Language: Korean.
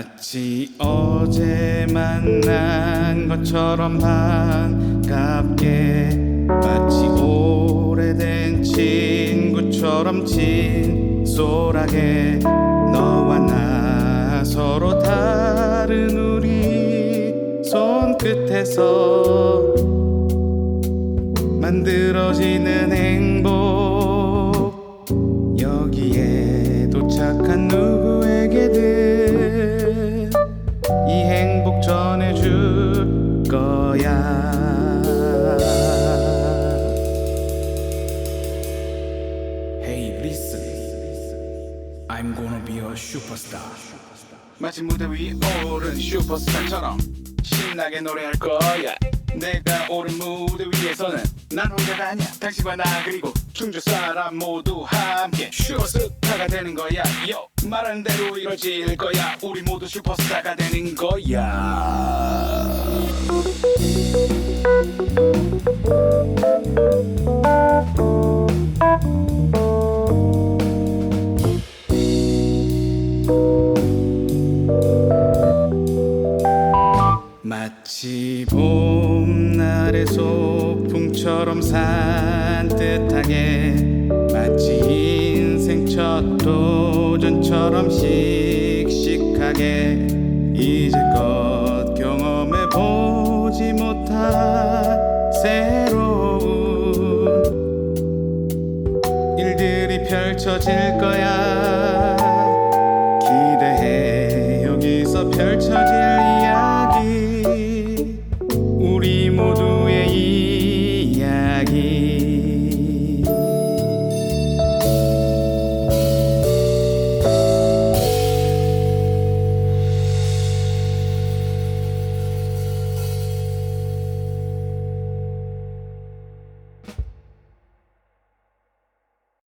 마치 어제 만난 것처럼 반갑게 마치 오래된 친구처럼 진솔하게 너와 나 서로 다른 우리 손끝에서 만들어지는 행 I'm gonna be a superstar. 마치 무대 위에 오른 슈퍼스타처럼 신나게 노래할 거야. 내가 오른 무대 위에서는 난 혼자가 아니야. 당신과 나 그리고 충주 사람 모두 함께 슈퍼스타가 되는 거야. 요 말하는 대로 이루어질 거야. 우리 모두 슈퍼스타가 되는 거야 마치 봄날의 소풍처럼 산뜻하게 마치 인생 첫 도전처럼 씩씩하게 이제껏 경험해 보지 못한 새로운 일들이 펼쳐질 거야 here.